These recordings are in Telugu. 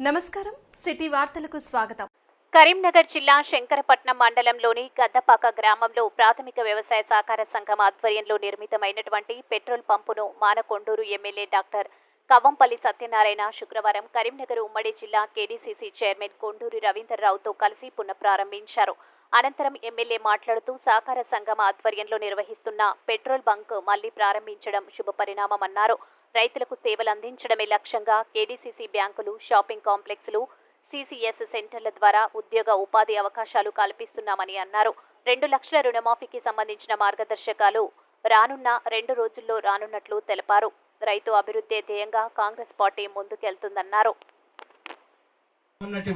నమస్కారం. సిటీ వార్తలకు స్వాగతం. కరీంనగర్ జిల్లా శంకరపట్నం మండలంలోని గద్దపాక గ్రామంలో ప్రాథమిక వ్యవసాయ సహకార సంఘం ఆధ్వర్యంలో నిర్మితమైనటువంటి పెట్రోల్ పంపును మానకొండూరు ఎమ్మెల్యే డాక్టర్ కవ్వంపల్లి సత్యనారాయణ శుక్రవారం కరీంనగర్ ఉమ్మడి జిల్లా కేడీసీసీ చైర్మన్ కొండూరి రవీంద్రరావుతో కలిసి పునఃప్రారంభించారు. అనంతరం ఎమ్మెల్యే మాట్లాడుతూ సహకార సంఘం ఆధ్వర్యంలో నిర్వహిస్తున్న పెట్రోల్ బంక్ మళ్ళీ ప్రారంభించడం శుభపరిణామమన్నారు. రైతులకు సేవలు అందించడమే లక్ష్యంగా కేడీసీసీ బ్యాంకులు షాపింగ్ కాంప్లెక్స్లు సీసీఎస్ సెంటర్ల ద్వారా ఉద్యోగ ఉపాధి అవకాశాలు కల్పిస్తున్నామని అన్నారు. రెండు లక్షల రుణమాఫీకి సంబంధించిన మార్గదర్శకాలు రానున్న రెండు రోజుల్లో రానున్నట్లు తెలిపారు. రైతు అభివృద్ధి ధ్యేయంగా కాంగ్రెస్ పార్టీ ముందుకెళ్తుందన్నారు.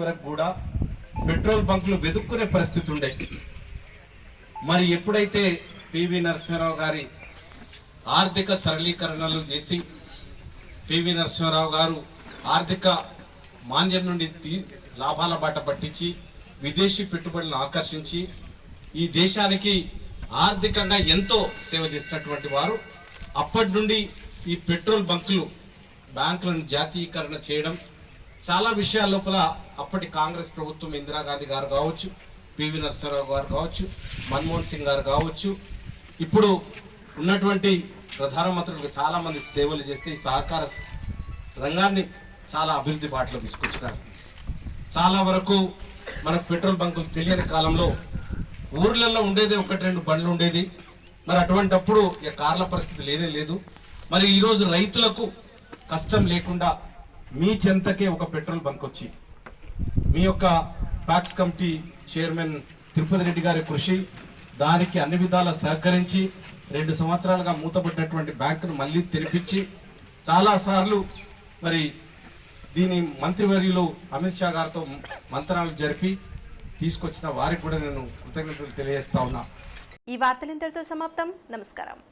వరకు కూడా పెట్రోల్ బంకులు వెతుక్కునే పరిస్థితి ఉండే. మరి ఎప్పుడైతే పివి నరసింహారావు గారి ఆర్థిక సరళీకరణలు చేసి పివి నరసింహారావు గారు ఆర్థిక మాంద్యం నుండి తీ- లాభాల బాట పట్టించి విదేశీ పెట్టుబడులను ఆకర్షించి ఈ దేశానికి ఆర్థికంగా ఎంతో సేవ చేసినటువంటి వారు అప్పటి నుండి ఈ పెట్రోల్ బంకులు బ్యాంకులను జాతీయకరణ చేయడం చాలా విషయాల లోపల అప్పటి కాంగ్రెస్ ప్రభుత్వం ఇందిరాగాంధీ గారు కావచ్చు పివి నరసింహారావు గారు కావచ్చు మన్మోహన్ సింగ్ గారు కావచ్చు ఇప్పుడు ఉన్నటువంటి ప్రధానమంత్రులకు చాలా మంది సేవలు చేస్తే ఈ సహకార రంగాన్ని చాలా అభివృద్ధి బాటలో తీసుకొచ్చినారు. చాలా వరకు మనకు పెట్రోల్ బంకులు తెలియని కాలంలో ఊర్లలో ఉండేది ఒకటి రెండు బండ్లు ఉండేది. మరి అటువంటప్పుడు ఇక కార్ల పరిస్థితి లేనే లేదు. మరి ఈరోజు రైతులకు కష్టం లేకుండా మీ చెంతకే ఒక పెట్రోల్ బంక్ వచ్చి మీ యొక్క PACS committee chairman Tirupati Reddy గారి కృషి దానికి అన్ని విధాలా సహకరించి రెండు సంవత్సరాలుగా మూతపడ్డటువంటి బ్యాంకును మళ్ళీ తెరిపించి చాలా సార్లు మరి దీని మంత్రివర్యులు అమిత్ షా గారితో మంత్రాలు జరిపి తీసుకొచ్చిన వారికి కూడా నేను కృతజ్ఞతలు తెలియజేస్తా ఉన్నా. ఈ వార్తలు ఇంతటితో సమాప్తం. నమస్కారం.